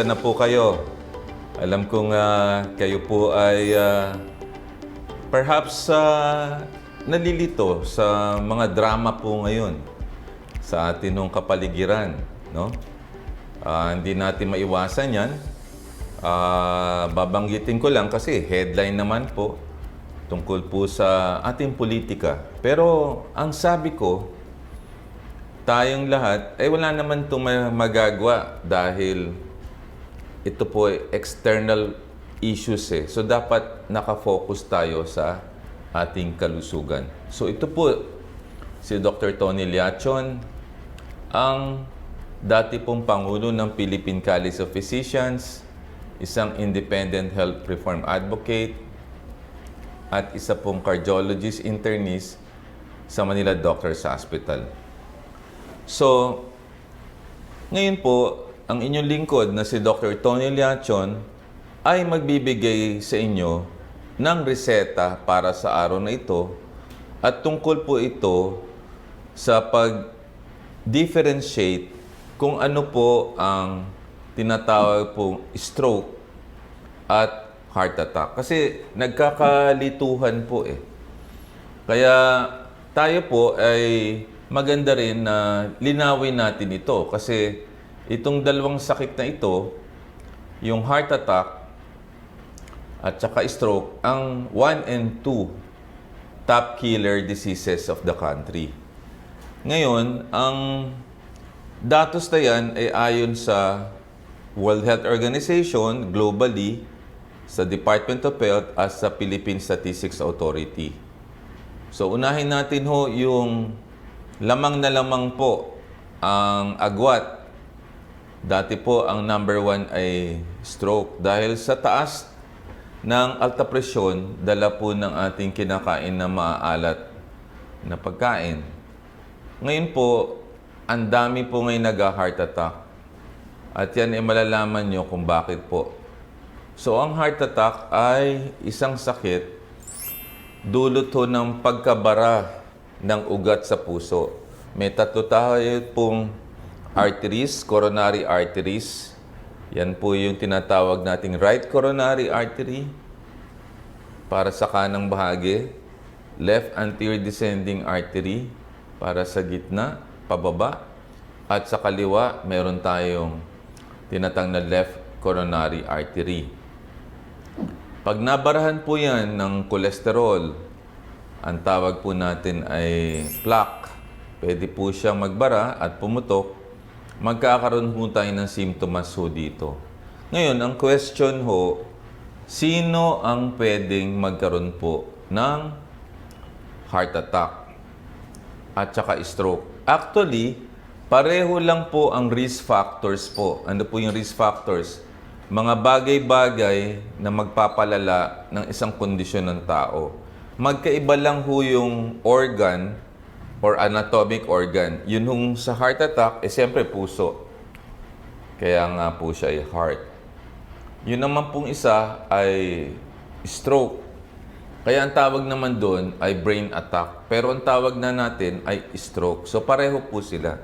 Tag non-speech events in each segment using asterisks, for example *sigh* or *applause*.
Kumusta na po kayo? Alam kong ah, kayo po ay ah, perhaps ah, nalilito sa mga drama po ngayon sa atin ng kapaligiran, no? Ah, hindi natin maiwasan 'yan. Ah, babanggitin ko lang kasi headline naman po tungkol po sa ating politika. Pero ang sabi ko, tayong lahat, ay wala naman itong ma- magagawa dahil ito po external issues eh. So dapat nakafocus tayo sa ating kalusugan. So ito po si Dr. Tony Liachon, ang dati pong Pangulo ng Philippine College of Physicians, isang independent health reform advocate, at isa pong cardiologist internist sa Manila Doctors Hospital. So, ngayon po, ang inyong lingkod na si Dr. Tony Liachon ay magbibigay sa inyo ng reseta para sa araw na ito at tungkol po ito sa pag-differentiate kung ano po ang tinatawag pong stroke at heart attack. Kasi nagkakalituhan po eh. Kaya tayo po ay maganda rin na linawin natin ito kasi itong dalawang sakit na ito, yung heart attack at saka stroke, ang 1 and 2 top killer diseases of the country. Ngayon, ang datos na yan ay ayon sa World Health Organization globally, sa Department of Health at sa Philippine Statistics Authority. So unahin natin ho yung lamang na lamang po ang agwat. Dati po ang number one ay stroke dahil sa taas ng alta presyon, dala po ng ating kinakain na maaalat na pagkain. Ngayon po, ang dami po ngayon nag-heart attack. At yan ay malalaman nyo kung bakit po. So, ang heart attack ay isang sakit dulot ng pagkabara ng ugat sa puso. May tatlo tayo pong arteries, coronary arteries. Yan po yung tinatawag nating right coronary artery para sa kanang bahagi. Left anterior descending artery para sa gitna, pababa. At sa kaliwa, meron tayong tinatang na left coronary artery. Pag nabarahan po yan ng kolesterol, ang tawag po natin ay plaque. Pwede po siyang magbara at pumutok. Magkakaroon po tayo ng simptomas ho dito. Ngayon, ang question ho, sino ang pwedeng magkaroon po ng heart attack at saka stroke? Actually, pareho lang po ang risk factors po. Ano po yung risk factors? mga bagay-bagay na magpapalala ng isang kondisyon ng tao. Magkaiba lang ho yung organ or anatomic organ. Yun hong sa heart attack, eh siyempre puso. Kaya nga po siya ay heart. Yun naman pong isa ay stroke. Kaya ang tawag naman doon ay brain attack. Pero ang tawag na natin ay stroke. So pareho po sila.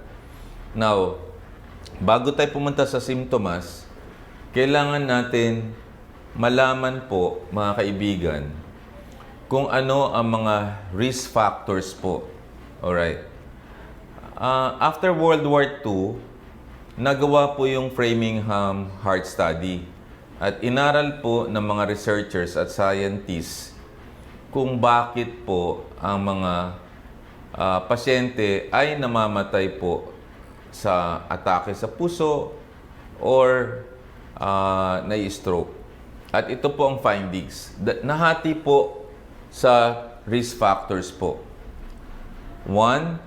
Now, bago tayo pumunta sa simptomas, kailangan natin malaman po, mga kaibigan, kung ano ang mga risk factors po. Alright. Uh, after World War II, nagawa po yung Framingham Heart Study at inaral po ng mga researchers at scientists kung bakit po ang mga uh, pasyente ay namamatay po sa atake sa puso or uh, na-stroke. At ito po ang findings. Nahati po sa risk factors po. One,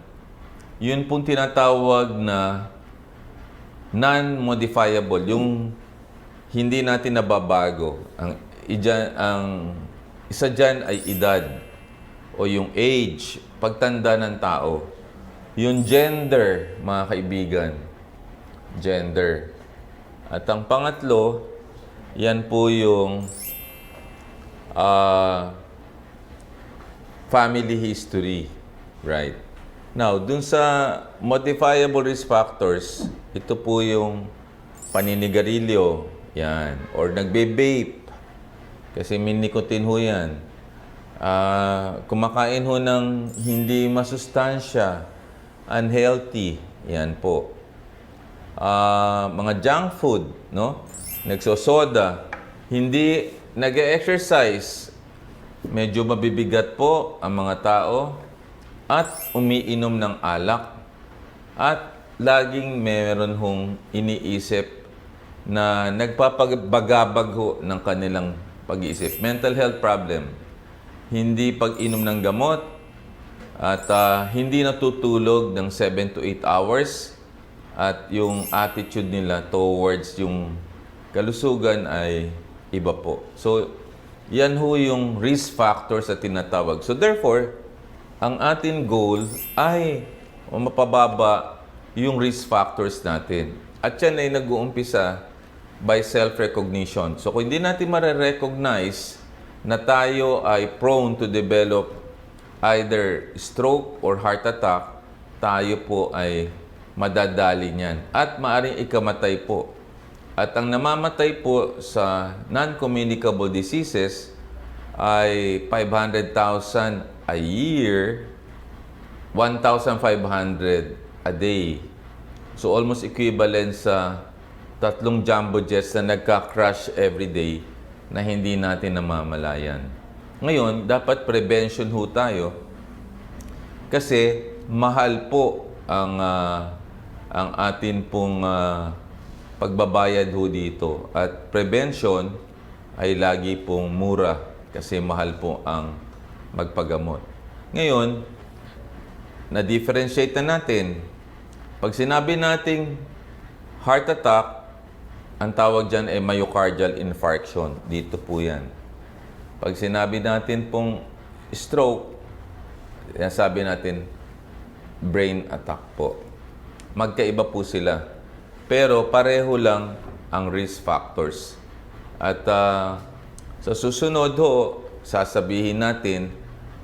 yun pong tinatawag na non-modifiable, yung hindi natin nababago. Ang, idyan, ang isa dyan ay edad o yung age, pagtanda ng tao. Yung gender, mga kaibigan. Gender. At ang pangatlo, yan po yung ah, family history. Right. Now, dun sa modifiable risk factors, ito po yung paninigarilyo, yan, or nagbe-vape, kasi may nicotine ho yan. Ah, kumakain ho ng hindi masustansya, unhealthy, yan po. Ah, mga junk food, no? Nagsosoda, hindi nag-exercise, medyo mabibigat po ang mga tao at umiinom ng alak at laging meron hong iniisip na nagpapabagabag ho ng kanilang pag-iisip. Mental health problem. Hindi pag-inom ng gamot at ah, hindi natutulog ng 7 to 8 hours at yung attitude nila towards yung kalusugan ay iba po. So, yan ho yung risk factors na tinatawag. So, therefore, ang ating goal ay mapababa yung risk factors natin. At yan ay nag-uumpisa by self-recognition. So, kung hindi natin marirecognize na tayo ay prone to develop either stroke or heart attack, tayo po ay madadali niyan. At maaring ikamatay po. At ang namamatay po sa non-communicable diseases ay 500,000 a year, 1,500 a day. So almost equivalent sa tatlong jumbo jets na nagka-crash every day na hindi natin namamalayan. Ngayon, dapat prevention ho tayo kasi mahal po ang ah, ang atin pong ah, pagbabayad ho dito at prevention ay lagi pong mura kasi mahal po ang magpagamot. Ngayon, na-differentiate na natin. Pag sinabi nating heart attack, ang tawag dyan ay myocardial infarction. Dito po yan. Pag sinabi natin pong stroke, sabi natin brain attack po. Magkaiba po sila. Pero pareho lang ang risk factors. At ah, sa susunod ho, sasabihin natin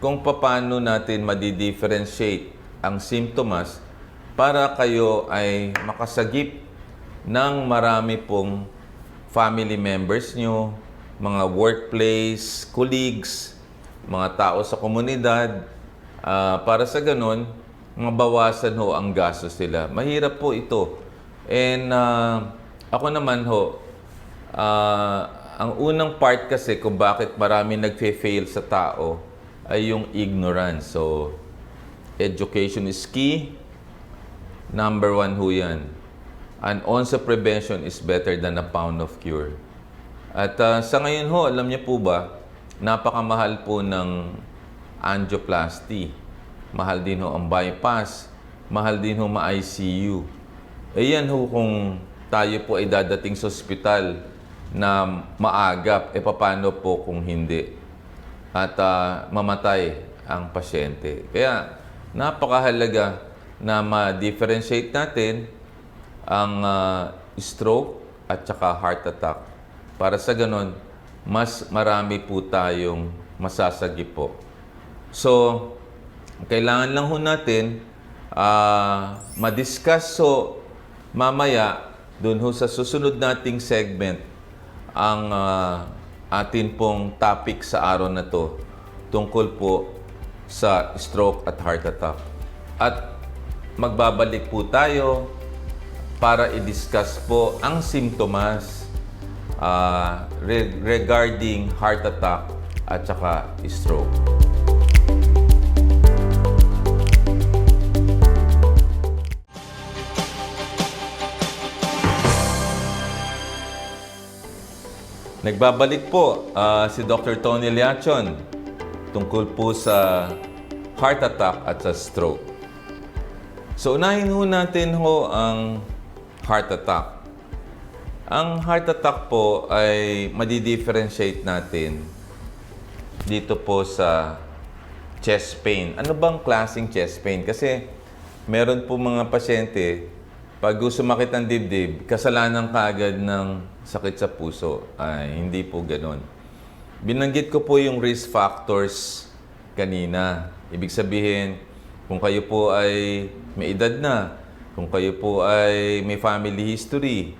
kung paano natin madi-differentiate ang symptoms para kayo ay makasagip ng marami pong family members nyo, mga workplace, colleagues, mga tao sa komunidad, ah, para sa ganun, mabawasan ho ang gastos nila. Mahirap po ito. And ah, ako naman ho, ah, ang unang part kasi kung bakit marami nagfe-fail sa tao ay yung ignorance. So, education is key. Number one ho yan. An ounce of prevention is better than a pound of cure. At ah, sa ngayon ho, alam niyo po ba, napakamahal po ng angioplasty. Mahal din ho ang bypass. Mahal din ho ma-ICU. Eh yan ho kung tayo po ay dadating sa ospital na maagap, e paano po kung hindi? At ah, mamatay ang pasyente. Kaya napakahalaga na ma-differentiate natin ang ah, stroke at saka heart attack. Para sa ganon, mas marami po tayong masasagip po. So, kailangan lang ho natin ah, ma-discuss so mamaya dun ho sa susunod nating segment ang ah, atin pong topic sa araw na to tungkol po sa stroke at heart attack. At magbabalik po tayo para i-discuss po ang simptomas ah, re- regarding heart attack at saka stroke. Nagbabalik po ah, si Dr. Tony Liachon tungkol po sa heart attack at sa stroke. So unahin ho natin ho ang heart attack. Ang heart attack po ay madi-differentiate natin dito po sa chest pain. Ano bang klaseng chest pain? Kasi meron po mga pasyente, pag sumakit ang dibdib, kasalanan kaagad ng sakit sa puso. Ay, hindi po ganon. Binanggit ko po yung risk factors kanina. Ibig sabihin, kung kayo po ay may edad na, kung kayo po ay may family history,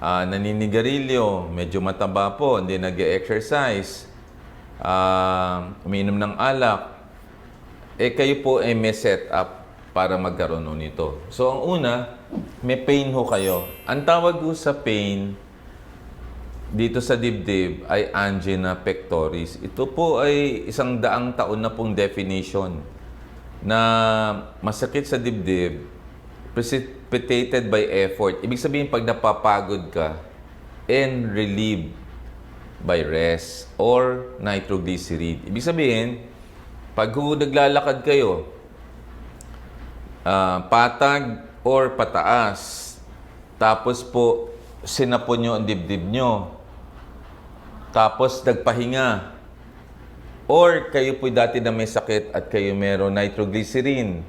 ah, naninigarilyo, medyo mataba po, hindi nag-exercise, ah, umiinom ng alak, eh kayo po ay may set up para magkaroon nito. So ang una, may pain ho kayo. Ang tawag ho sa pain dito sa dibdib ay angina pectoris. Ito po ay isang daang taon na pong definition na masakit sa dibdib precipitated by effort. Ibig sabihin pag napapagod ka and relieved by rest or nitroglycerin. Ibig sabihin, pag naglalakad kayo, ah, patag or pataas, tapos po sinapon nyo ang dibdib nyo, tapos nagpahinga, or kayo po dati na may sakit at kayo meron nitroglycerin,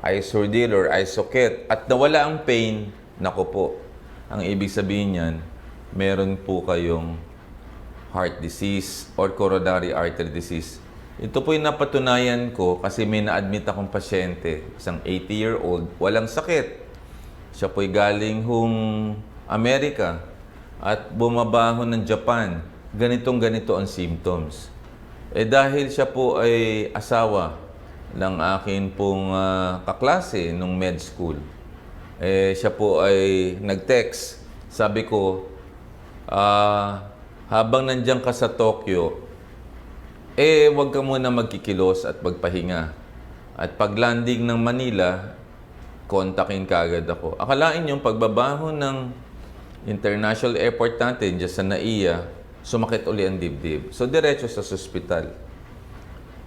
isordil or isokit, at nawala ang pain, nako po, ang ibig sabihin niyan, meron po kayong heart disease or coronary artery disease. Ito po yung napatunayan ko kasi may na-admit akong pasyente, isang 80-year-old, walang sakit. Siya po'y galing hong Amerika at bumabaho ng Japan. Ganitong ganito ang symptoms. Eh dahil siya po ay asawa ng akin pong ah, kaklase nung med school, eh siya po ay nag-text. Sabi ko, ah, habang nandiyan ka sa Tokyo, eh wag ka muna magkikilos at magpahinga. At pag landing ng Manila, kontakin ka agad ako. Akalain yung pagbabaho ng international airport natin dyan sa NAIA, sumakit uli ang dibdib. So, diretso sa ospital.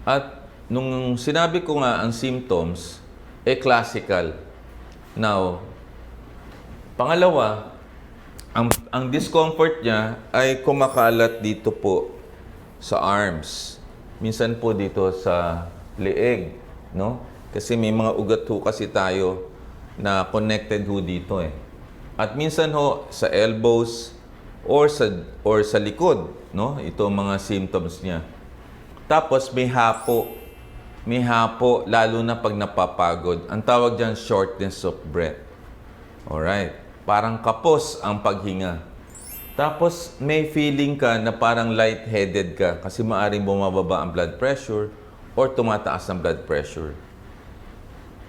At nung sinabi ko nga ang symptoms, eh classical. Now, pangalawa, ang, ang discomfort niya ay kumakalat dito po sa arms. Minsan po dito sa leeg, no? Kasi may mga ugat ho kasi tayo na connected ho dito eh. At minsan ho sa elbows or sa or sa likod, no? Ito ang mga symptoms niya. Tapos may hapo. May hapo lalo na pag napapagod. Ang tawag diyan shortness of breath. Alright. Parang kapos ang paghinga. Tapos may feeling ka na parang lightheaded ka kasi maaring bumababa ang blood pressure or tumataas ang blood pressure.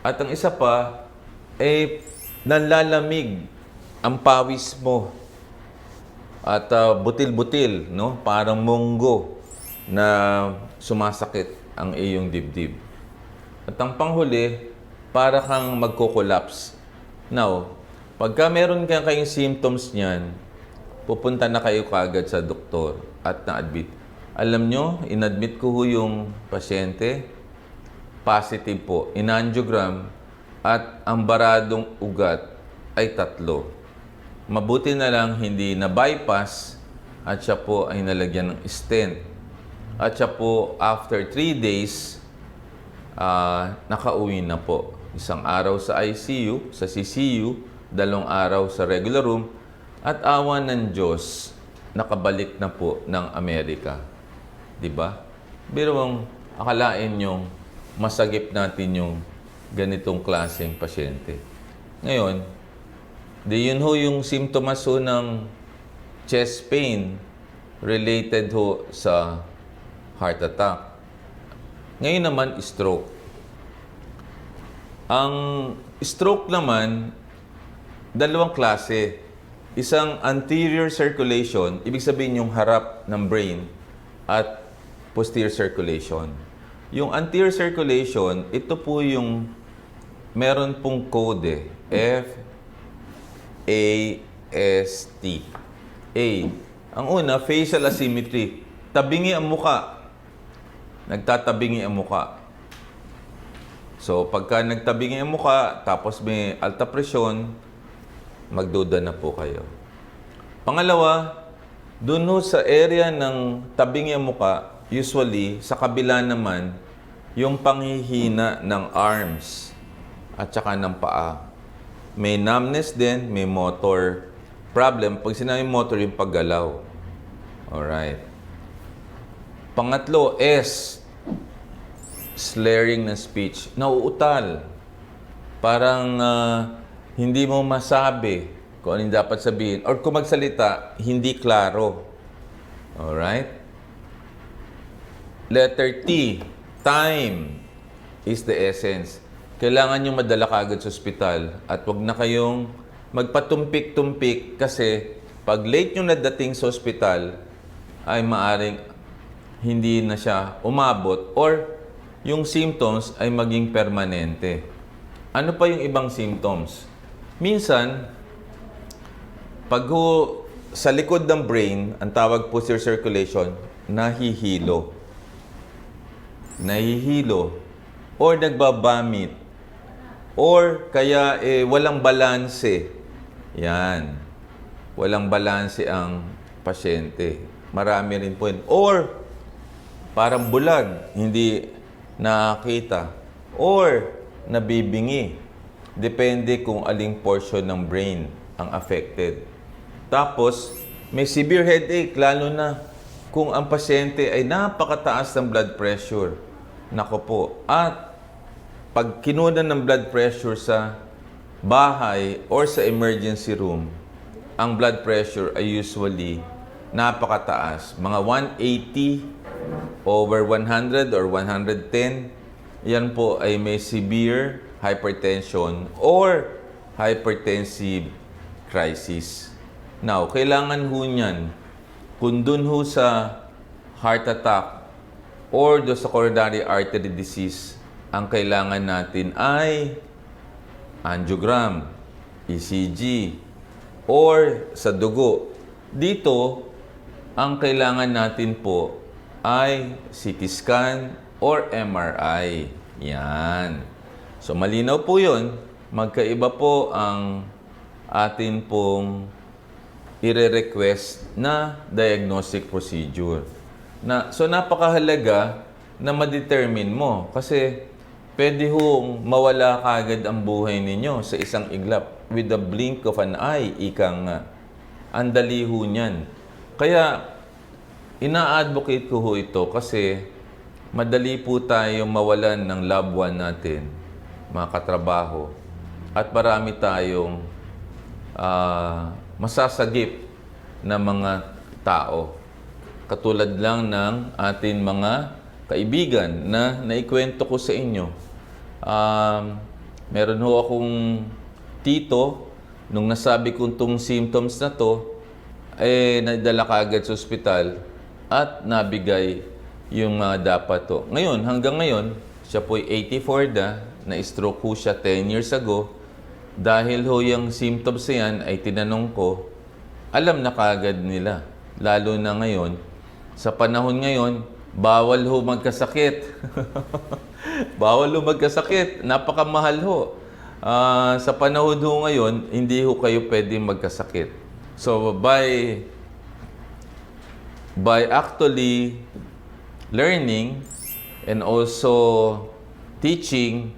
At ang isa pa, eh, nanlalamig ang pawis mo. At ah, butil-butil, no? Parang munggo na sumasakit ang iyong dibdib. At ang panghuli, para kang magko-collapse. Now, pagka meron ka kayong symptoms niyan, pupunta na kayo kagad sa doktor at na-admit. Alam nyo, inadmit ko ho yung pasyente, positive po, inangiogram, at ang baradong ugat ay tatlo. Mabuti na lang hindi na bypass at siya po ay nalagyan ng stent. At siya po after 3 days, ah, nakauwi na po. Isang araw sa ICU, sa CCU, dalawang araw sa regular room, at awa ng Diyos, nakabalik na po ng Amerika. Di ba? Pero ang akalain yung masagip natin yung ganitong klaseng pasyente. Ngayon, di yun ho yung simptomas ho ng chest pain related ho sa heart attack. Ngayon naman, stroke. Ang stroke naman, dalawang klase. Isang anterior circulation, ibig sabihin yung harap ng brain, at posterior circulation. Yung anterior circulation, ito po yung meron pong code, F, A, S, T. A. Ang una, facial asymmetry. Tabingi ang muka. Nagtatabingi ang muka. So, pagka nagtabingi ang muka, tapos may alta presyon, magduda na po kayo. Pangalawa, dun ho sa area ng tabingi ang muka, usually, sa kabila naman, yung panghihina ng arms at saka ng paa. May numbness din, may motor problem. Pag sinabi motor, yung paggalaw. Alright. Pangatlo, S. Slurring ng speech. Nauutal. Parang ah, hindi mo masabi kung ano yung dapat sabihin. Or kung magsalita, hindi klaro. Alright? Letter T, time is the essence. Kailangan nyo madala kagad sa ospital at wag na kayong magpatumpik-tumpik kasi pag late nyo nadating sa ospital, ay maaring hindi na siya umabot or yung symptoms ay maging permanente. Ano pa yung ibang symptoms? Minsan, pag ho, sa likod ng brain, ang tawag posterior circulation, nahihilo. Nahihilo. Or nagbabamit. Or kaya eh, walang balanse. Yan. Walang balanse ang pasyente. Marami rin po yun. Or parang bulag, hindi nakakita. Or nabibingi. Depende kung aling portion ng brain ang affected. Tapos, may severe headache, lalo na kung ang pasyente ay napakataas ng blood pressure. Nako po. At pag kinunan ng blood pressure sa bahay or sa emergency room, ang blood pressure ay usually napakataas. Mga 180 over 100 or 110, yan po ay may severe hypertension or hypertensive crisis. Now, kailangan ho niyan, kung dun ho sa heart attack or do sa coronary artery disease, ang kailangan natin ay angiogram, ECG, or sa dugo. Dito, ang kailangan natin po ay CT scan or MRI. Yan. So malinaw po yun. Magkaiba po ang atin pong ire-request na diagnostic procedure. Na, so napakahalaga na ma-determine mo kasi pwede hong mawala kagad ang buhay ninyo sa isang iglap with the blink of an eye, ikang nga. Ang dali ho niyan. Kaya, ina-advocate ko ho ito kasi madali po tayong mawalan ng loved one natin, mga katrabaho, at marami tayong ah, masasagip na mga tao. Katulad lang ng atin mga kaibigan na naikwento ko sa inyo. Um, meron ho akong tito, nung nasabi kong tong symptoms na to, eh, nadala kagad sa ospital at nabigay yung mga dapat to. Ngayon, hanggang ngayon, siya po'y 84 na, na-stroke ho siya 10 years ago. Dahil ho yung symptoms yan ay tinanong ko, alam na kagad nila. Lalo na ngayon, sa panahon ngayon, bawal ho magkasakit. *laughs* bawal ho magkasakit. Napakamahal ho. Ah, sa panahon ho ngayon, hindi ho kayo pwede magkasakit. So, by by actually learning and also teaching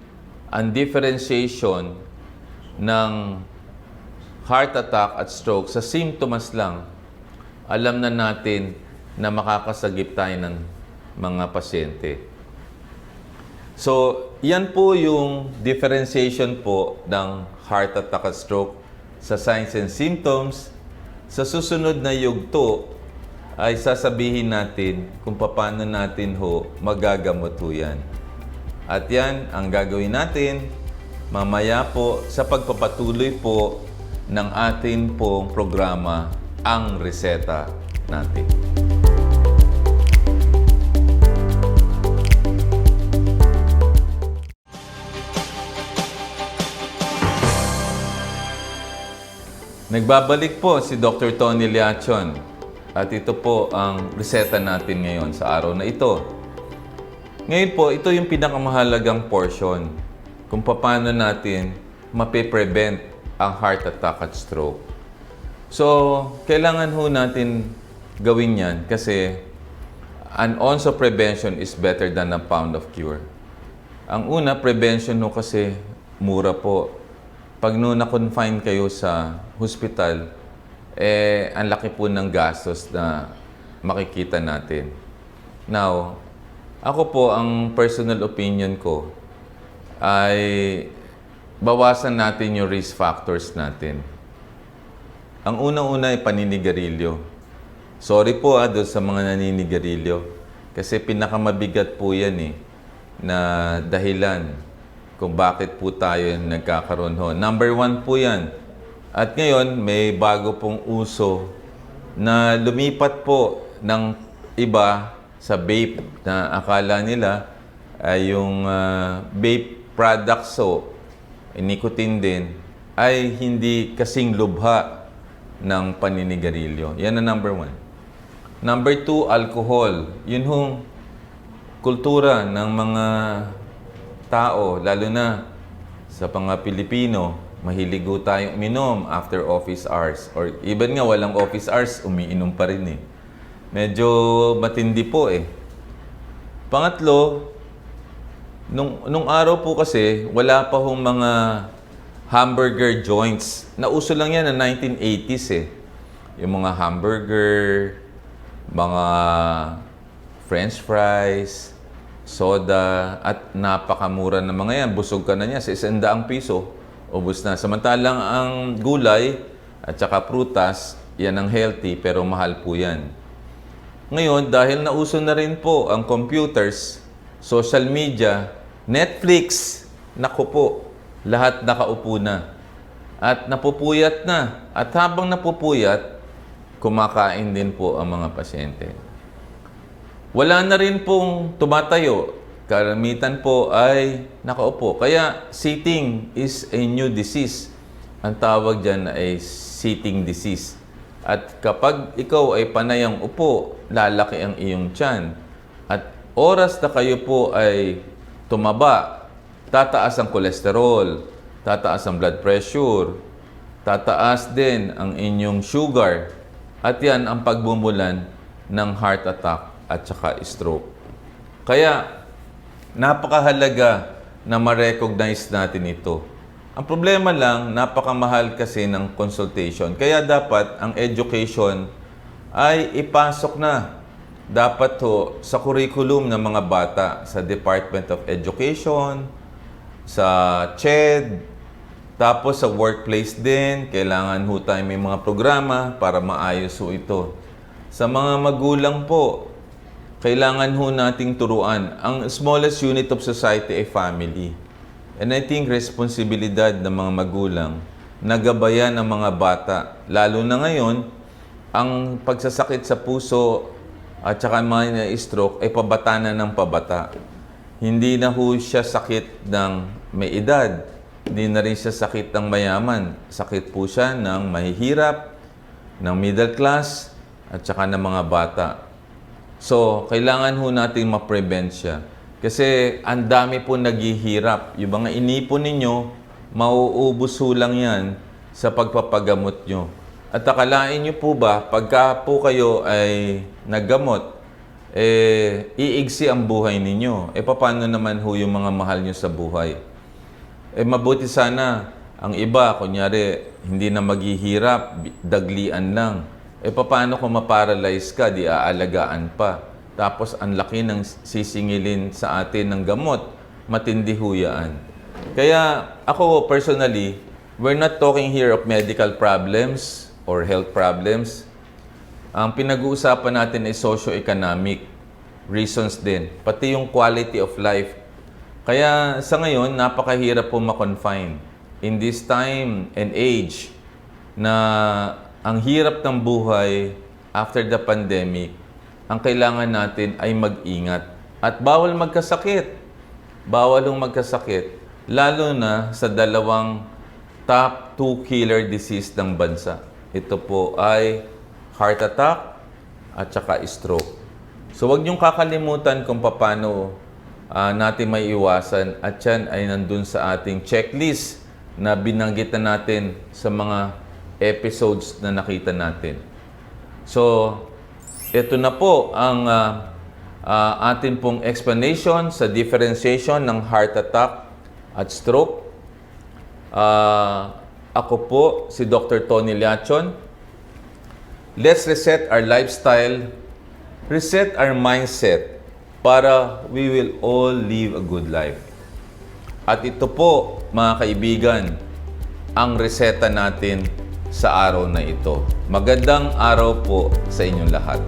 and differentiation ng heart attack at stroke sa symptoms lang, alam na natin na makakasagip tayo ng mga pasyente. So, yan po yung differentiation po ng heart attack at stroke sa signs and symptoms. Sa susunod na yugto, ay sasabihin natin kung paano natin ho magagamot ho yan. At yan ang gagawin natin mamaya po sa pagpapatuloy po ng atin pong programa, ang reseta natin. Nagbabalik po si Dr. Tony Liachon at ito po ang reseta natin ngayon sa araw na ito. Ngayon po, ito yung pinakamahalagang portion kung paano natin mape-prevent ang heart attack at stroke. So, kailangan ho natin gawin yan kasi an ounce of prevention is better than a pound of cure. Ang una, prevention ho kasi mura po. Pag no na-confine kayo sa hospital, eh, ang laki po ng gastos na makikita natin. Now, ako po, ang personal opinion ko ay bawasan natin yung risk factors natin. Ang unang-una ay paninigarilyo. Sorry po ah, doon sa mga naninigarilyo. Kasi pinakamabigat po yan eh, na dahilan kung bakit po tayo nagkakaroon ho. Number one po yan. At ngayon, may bago pong uso na lumipat po ng iba sa vape na akala nila ay yung ah, vape products so nicotine din ay hindi kasing lubha ng paninigarilyo. Yan ang number one. Number two, alcohol. Yun hong kultura ng mga tao, lalo na sa mga Pilipino, mahiligo tayong uminom after office hours. Or even nga walang office hours, umiinom pa rin eh. Medyo matindi po eh. Pangatlo, nung, nung araw po kasi, wala pa hong mga hamburger joints. Nauso lang yan ng 1980s eh. Yung mga hamburger, mga french fries, soda, at napakamura na mga yan. Busog ka na niya sa isandaang piso. Ubus na. Samantalang ang gulay at saka prutas, yan ang healthy pero mahal po yan. Ngayon, dahil nauso na rin po ang computers, social media, Netflix, naku po, lahat nakaupo na. At napupuyat na. At habang napupuyat, kumakain din po ang mga pasyente. Wala na rin pong tumatayo. Karamitan po ay nakaupo. Kaya sitting is a new disease. Ang tawag dyan ay sitting disease. At kapag ikaw ay panayang upo, lalaki ang iyong tiyan. At oras na kayo po ay tumaba, tataas ang kolesterol, tataas ang blood pressure, tataas din ang inyong sugar. At yan ang pagbumulan ng heart attack at saka stroke. Kaya, napakahalaga na ma-recognize natin ito. Ang problema lang, napakamahal kasi ng consultation. Kaya dapat ang education ay ipasok na. Dapat ho sa curriculum ng mga bata sa Department of Education, sa CHED, tapos sa workplace din, kailangan ho tayo may mga programa para maayos ho ito. Sa mga magulang po, kailangan ho nating turuan. Ang smallest unit of society ay family. And I think responsibilidad ng mga magulang na gabayan ng mga bata. Lalo na ngayon, ang pagsasakit sa puso at saka mga stroke ay pabata na ng pabata. Hindi na ho siya sakit ng may edad. Hindi na rin siya sakit ng mayaman. Sakit po siya ng mahihirap, ng middle class, at saka ng mga bata. So, kailangan ho natin ma-prevent siya. Kasi ang dami po naghihirap. Yung mga inipon ninyo, mauubos lang yan sa pagpapagamot nyo. At akalain nyo po ba, pagka po kayo ay naggamot, eh, iigsi ang buhay ninyo. Eh, paano naman ho yung mga mahal nyo sa buhay? Eh, mabuti sana ang iba, kunyari, hindi na maghihirap, daglian lang. Eh, paano kung maparalyze ka, di aalagaan pa? Tapos, ang laki ng sisingilin sa atin ng gamot, matindi huyaan. Kaya, ako personally, we're not talking here of medical problems or health problems. Ang pinag-uusapan natin ay socio-economic reasons din, pati yung quality of life. Kaya sa ngayon, napakahirap po makonfine. In this time and age na ang hirap ng buhay after the pandemic, ang kailangan natin ay mag-ingat. At bawal magkasakit. Bawal yung magkasakit. Lalo na sa dalawang top 2 killer disease ng bansa. Ito po ay heart attack at saka stroke. So wag niyong kakalimutan kung paano ah, natin may iwasan at yan ay nandun sa ating checklist na binanggit na natin sa mga episodes na nakita natin. So, ito na po ang ah, ah, atin pong explanation sa differentiation ng heart attack at stroke. Ah, ako po si Dr. Tony Liachon. Let's reset our lifestyle, reset our mindset para we will all live a good life. At ito po, mga kaibigan, ang reseta natin sa araw na ito. Magandang araw po sa inyong lahat.